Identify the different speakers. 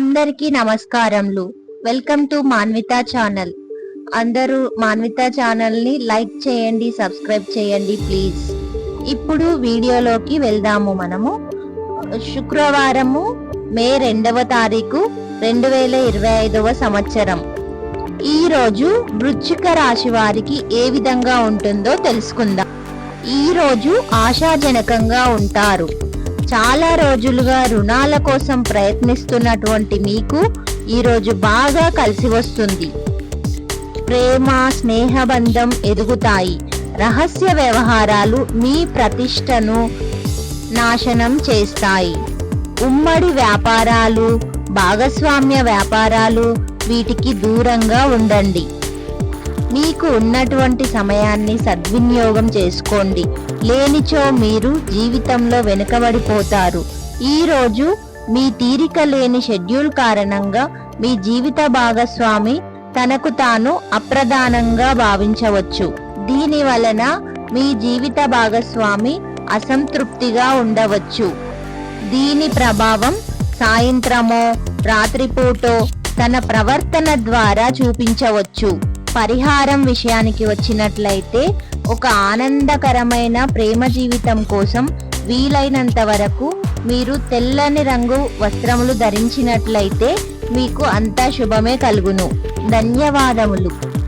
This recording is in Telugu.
Speaker 1: అందరికీ నమస్కారములు. వెల్కమ్ టు మాన్విత ఛానల్ అందరూ మాన్విత ఛానల్ని లైక్ చేయండి సబ్స్క్రైబ్ చేయండి ప్లీజ్ ఇప్పుడు వీడియోలోకి వెళ్దాము మనము. శుక్రవారము మే రెండవ తారీఖు రెండు వేల ఇరవై ఐదవ సంవత్సరం. ఈ రోజు వృచ్చిక రాశి వారికి ఏ విధంగా ఉంటుందో తెలుసుకుందాం. ఈ రోజు ఆశాజనకంగా ఉంటారు. చాలా రోజులుగా రుణాల కోసం ప్రయత్నిస్తున్నటువంటి మీకు ఈరోజు బాగా కలిసి వస్తుంది. ప్రేమ స్నేహబంధం ఎదుగుతాయి. రహస్య వ్యవహారాలు మీ ప్రతిష్టను నాశనం చేస్తాయి. ఉమ్మడి వ్యాపారాలు భాగస్వామ్య వ్యాపారాలు వీటికి దూరంగా ఉండండి. మీకు ఉన్నటువంటి సమయాన్ని సద్వినియోగం చేసుకోండి. లేనిచో మీరు జీవితంలో వెనుకబడిపోతారు. ఈరోజు మీ తీరిక లేని షెడ్యూల్ కారణంగా మీ జీవిత భాగస్వామి తనకు తాను అప్రధానంగా భావించవచ్చు. దీని వలన మీ జీవిత భాగస్వామి అసంతృప్తిగా ఉండవచ్చు. దీని ప్రభావం సాయంత్రమో రాత్రిపూటో తన ప్రవర్తన ద్వారా చూపించవచ్చు. పరిహారం విషయానికి వచ్చినట్లయితే ఒక ఆనందకరమైన ప్రేమ జీవితం కోసం వీలైనంత వరకు మీరు తెల్లని రంగు వస్త్రములు ధరించినట్లయితే మీకు అంతా శుభమే కలుగును. ధన్యవాదములు.